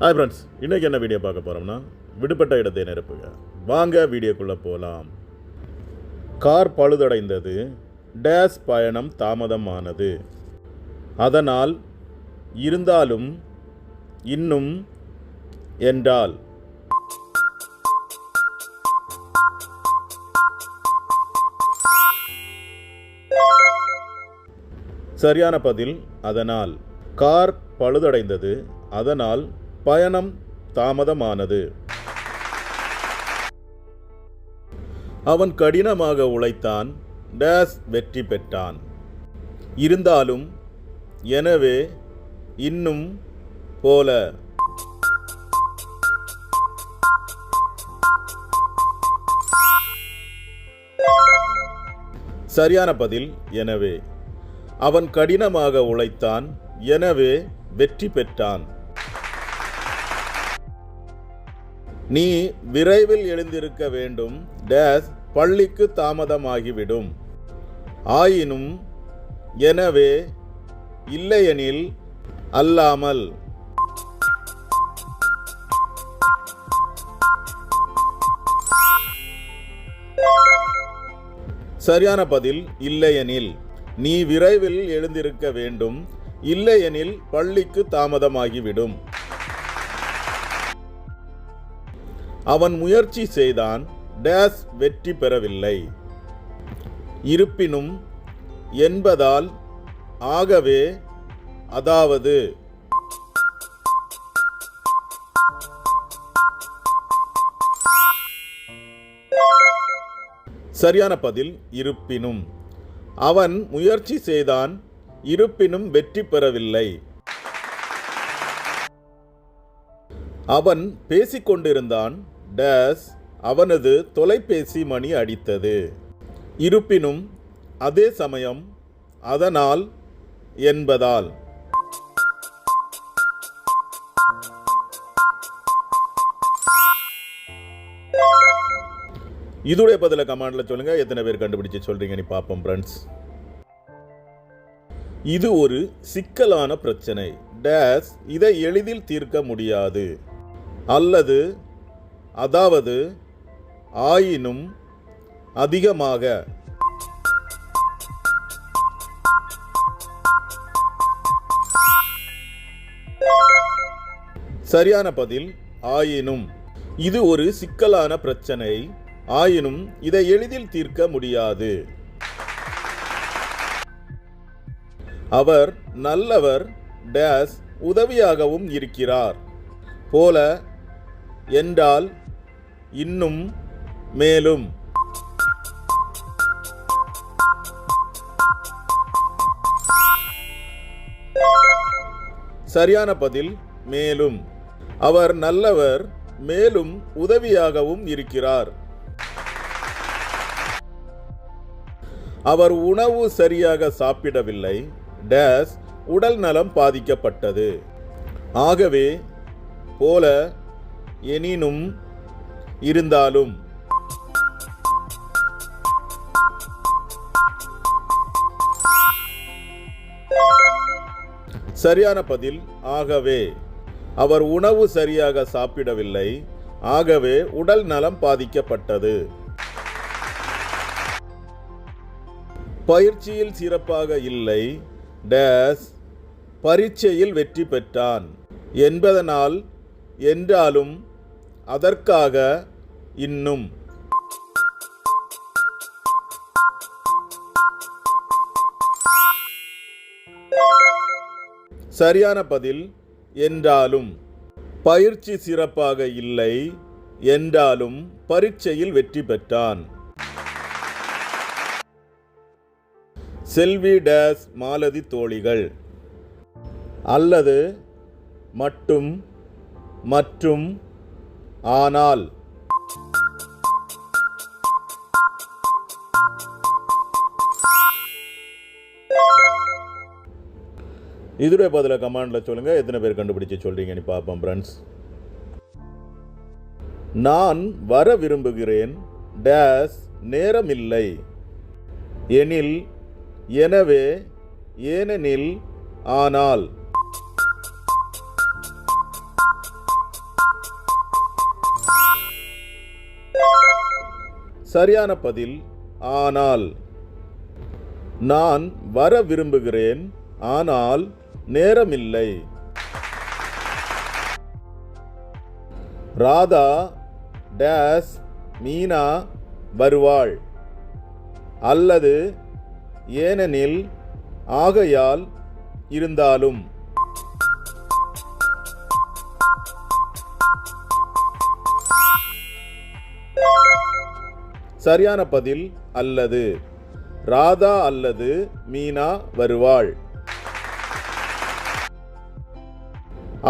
Hi friends இன்றைக்கி என்ன video பார்க்க போகிறோம்னா விடுபட்ட இடத்தை நிரப்புங்க வாங்க வீடியோக்குள்ளே போகலாம் கார் பழுதடைந்தது டேஸ் பயணம் தாமதமானது. அதனால் இருந்தாலும் இன்னும் என்றால். சரியான பதில் அதனால். கார் பழுதடைந்தது அதனால் பயணம் தாமதமானது. அவன் கடினமாக உழைத்தான் டேஸ் வெற்றி பெற்றான். இருந்தாலும் எனவே இன்னும் போல. சரியான பதில் எனவே. அவன் கடினமாக உழைத்தான் எனவே வெற்றி பெற்றான். நீ விரைவில் எழுந்திருக்க வேண்டும். டேஸ் பள்ளிக்கு தாமதமாகிவிடும். ஆயினும் எனவே இல்லையெனில் அல்லாமல். சரியான பதில் இல்லையெனில். நீ விரைவில் எழுந்திருக்க வேண்டும். இல்லையெனில் பள்ளிக்கு தாமதமாகிவிடும். அவன் முயற்சி செய்தான் டேஸ் வெற்றி பெறவில்லை. இருப்பினும் என்பதால் ஆகவே அதாவது சரியான பதில் இருப்பினும். அவன் முயற்சி செய்தான் இருப்பினும் வெற்றி பெறவில்லை. அவன் பேசிக்கொண்டிருந்தான் டேஸ் அவனது தொலைபேசி மணி அடித்தது. இருப்பினும் அதே சமயம் அதனால் என்பதால். இதுடைய பதில கமாண்டில் சொல்லுங்க. எத்தனை பேர் கண்டுபிடிச்சு சொல்றீங்கன்னு பார்ப்போம் ஃப்ரெண்ட்ஸ் இது ஒரு சிக்கலான பிரச்சனை. டேஸ் இதை எளிதில் தீர்க்க முடியாது. அல்லது அதாவது ஆயினும் அதிகமாக. சரியான பதில் ஆயினும். இது ஒரு சிக்கலான பிரச்சனை. ஆயினும் இதை எளிதில் தீர்க்க முடியாது. அவர் நல்லவர் டேஸ் உதவியாகவும் இருக்கிறார். போல என்றால் இன்னும் மேலும். சரியான பதில் மேலும். அவர் நல்லவர் மேலும் உதவியாகவும் இருக்கிறார். அவர் உணவு சரியாக சாப்பிடவில்லை. டேஸ் உடல் நலம் பாதிக்கப்பட்டது. ஆகவே போல எனினும் இருந்தாலும். சரியான பதில் ஆகவே. அவர் உணவு சரியாக சாப்பிடவில்லை. ஆகவே உடல் நலம் பாதிக்கப்பட்டது. பயிற்சியில் சிறப்பாக இல்லை. டேஸ் பரீட்சையில் வெற்றி பெற்றான். என்பதனால் என்றாலும் அதற்காக இன்னும். சரியான பதில் என்றாலும் பயிற்சி சிறப்பாக இல்லை என்றாலும் பரீட்சையில் வெற்றி பெற்றான். செல்வி டேஸ் மாலதி தோழிகள். அல்லது மட்டும் மற்றும் ஆனால் இதுடைய பதில கமாண்டில் சொல்லுங்கள் எத்தனை பேர் கண்டுபிடிச்சு சொல்கிறீங்கன்னு பார்ப்போம் ஃப்ரெண்ட்ஸ் நான் வர விரும்புகிறேன். டேஸ் நேரமில்லை. எனில் எனவே ஏனெனில் ஆனால். சரியான பதில் ஆனால் நான் வர விரும்புகிறேன் ஆனால் நேரமில்லை. ராதா டேஸ் மீனா வருவாள். அல்லது ஏனெனில் ஆகையால் இருந்தாலும். சரியான பதில் அல்லது ராதா அல்லது மீனா வருவாள்.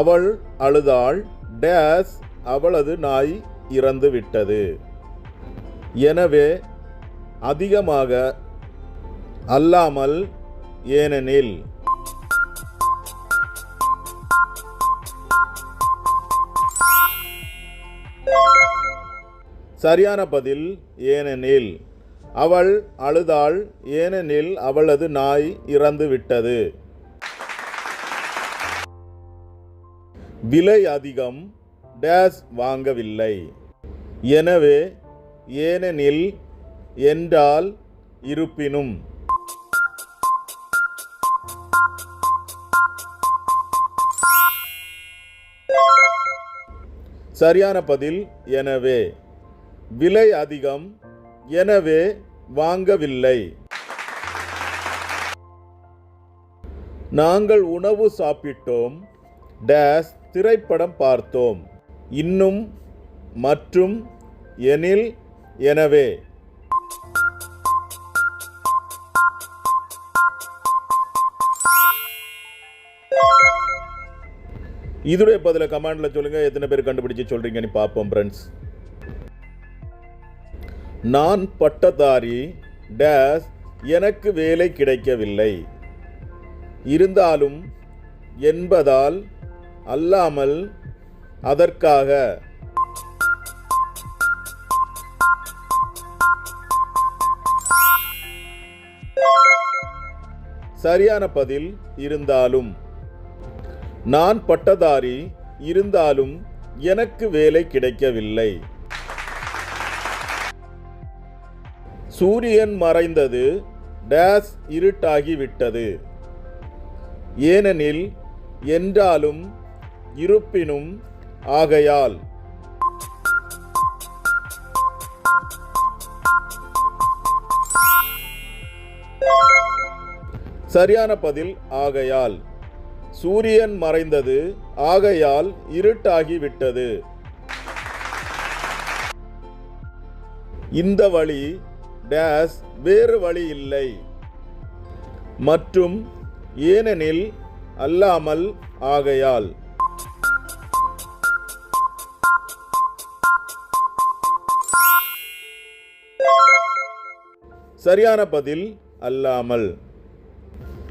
அவள் அழுதாள் டேஸ் அவளது நாய் இறந்து விட்டது. எனவே அதிகமாக அல்லாமல் ஏனெனில் சரியான பதில் ஏனெனில் அவள் அழுதாள் ஏனெனில் அவளது நாய் இறந்து விட்டது. விலை அதிகம் டேஸ் வாங்கவில்லை. எனவே ஏனெனில் என்றால் இருப்பினும். சரியான பதில் எனவே விலை அதிகம் எனவே வாங்கவில்லை. நாங்கள் உணவு சாப்பிட்டோம். டேஸ் திரைப்படம் பார்த்தோம். இன்னும் மற்றும் எனில் எனவே. இதுடைய பதில கமாண்டில் சொல்லுங்க. எத்தனை பேர் கண்டுபிடிச்சு சொல்கிறீங்கன்னு பார்ப்போம் ஃப்ரெண்ட்ஸ் நான் பட்டதாரி டேஸ் எனக்கு வேலை கிடைக்கவில்லை. இருந்தாலும் என்பதால் அல்லாமல் அதற்காக சரியான பதில் இருந்தாலும் நான் பட்டதாரி இருந்தாலும் எனக்கு வேலை கிடைக்கவில்லை. சூரியன் மறைந்தது டேஸ் இருட்டாகிவிட்டது. ஏனெனில் என்றாலும் இருப்பினும் ஆகையால். சரியான பதில் ஆகையால். சூரியன் மறைந்தது ஆகையால் இருட்டாகிவிட்டது. இந்த வழி டேஸ் வேறு வழி இல்லை. மற்றும் ஏனெனில் அல்லாமல் ஆகையால். சரியான பதில் அல்லாமல்.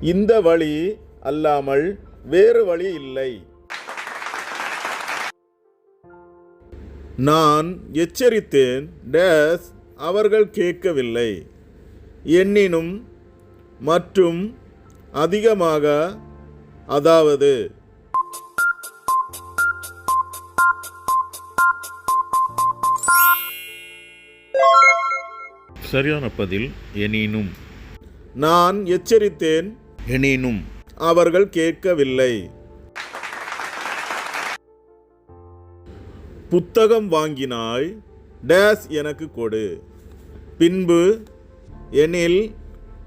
இந்த வழி அல்லாமல் வேறு வழி இல்லை. நான் எச்சரித்தேன் டேஸ் அவர்கள் கேட்கவில்லை. எண்ணினும் மற்றும் அதிகமாக அதாவது சரியான பதில் எனினும் நான் எச்சரித்தேன். எனினும் அவர்கள் கேட்கவில்லை. புத்தகம் வாங்கினாய் டேஸ் எனக்கு கொடு. பின்பு எனில்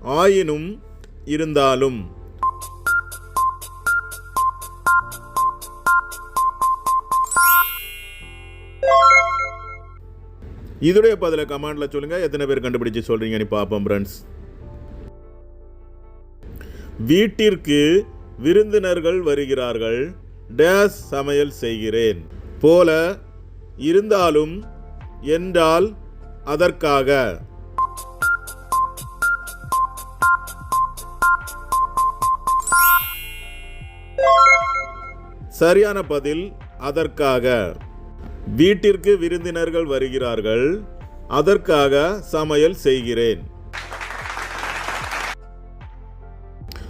ஆயினும் இருந்தாலும். இதுடைய பதில கமெண்ட்ல சொல்லுங்க. எத்தனை பேர் கண்டுபிடிச்சு சொல்றீங்கன்னு பார்ப்போம் ஃப்ரெண்ட்ஸ் வீட்டிற்கு விருந்தினர்கள் வருகிறார்கள். டேஸ் சமையல் செய்கிறேன். போல இருந்தாலும் என்றால் அதற்காக. சரியான பதில் அதற்காக. வீட்டிற்கு விருந்தினர்கள் வருகிறார்கள் அதற்காக சமையல் செய்கிறேன்.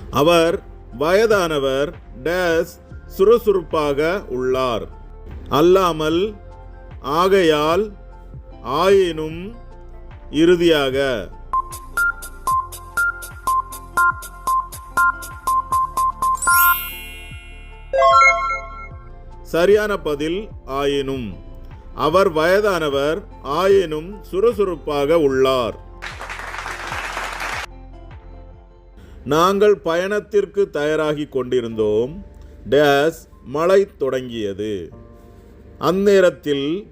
அவர் வயதானவர் டேஸ் சுறுசுறுப்பாக உள்ளார். அல்லாமல் ஆகையால் ஆயினும் இறுதியாக சரியான பதில் ஆயினும். அவர் வயதானவர் ஆயினும் சுறுசுறுப்பாக உள்ளார். நாங்கள் பயணத்திற்கு தயாராகி கொண்டிருந்தோம். டேஸ் மழை தொடங்கியது. அந்நேரத்தில்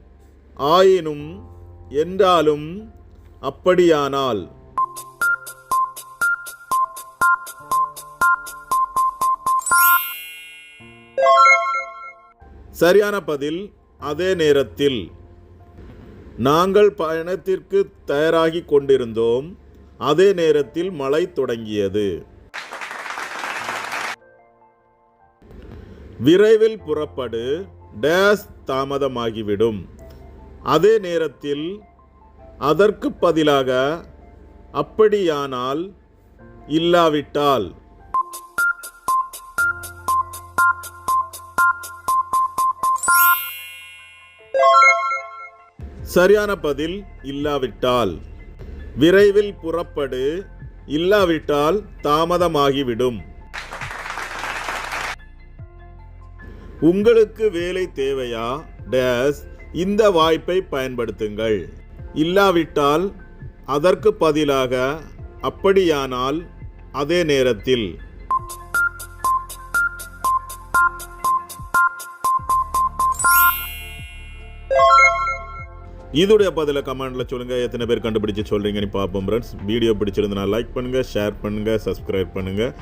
ஆயினும் என்றாலும் அப்படியானால். சரியான பதில் அதே நேரத்தில். நாங்கள் பயணத்திற்கு தயாராகி கொண்டிருந்தோம். அதே நேரத்தில் மழை தொடங்கியது. விரைவில் புறப்படு டேஸ் தாமதமாகிவிடும். அதே நேரத்தில் அதற்கு பதிலாக அப்படியானால் இல்லாவிட்டால் சரியான பதில் இல்லாவிட்டால் விரைவில் புறப்படு இல்லாவிட்டால் தாமதமாகிவிடும் உங்களுக்கு வேலை தேவையா? டேஸ் இந்த வாய்ப்பை பயன்படுத்துங்கள். இல்லாவிட்டால் அதற்கு பதிலாக அப்படியானால் அதே நேரத்தில். இதோடைய பதில கமெண்டில் சொல்லுங்கள் எத்தனை பேர் கண்டுபிடிச்சு சொல்கிறீங்கன்னு பார்ப்போம் ஃப்ரெண்ட்ஸ் வீடியோ பிடிச்சிருந்தனா லைக் பண்ணுங்கள் ஷேர் பண்ணுங்கள் சப்ஸ்கிரைப் பண்ணுங்கள்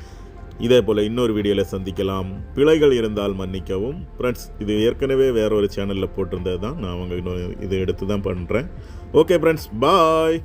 இதே போல் இன்னொரு வீடியோவில் சந்திக்கலாம். பிழைகள் இருந்தால் மன்னிக்கவும். ஃப்ரெண்ட்ஸ் இது ஏற்கனவே வேற ஒரு சேனலில் போட்டிருந்தது தான் நான் அவங்க இன்னும் இதை எடுத்து தான் பண்ணுறேன் ஓகே ஃப்ரெண்ட்ஸ் பாய்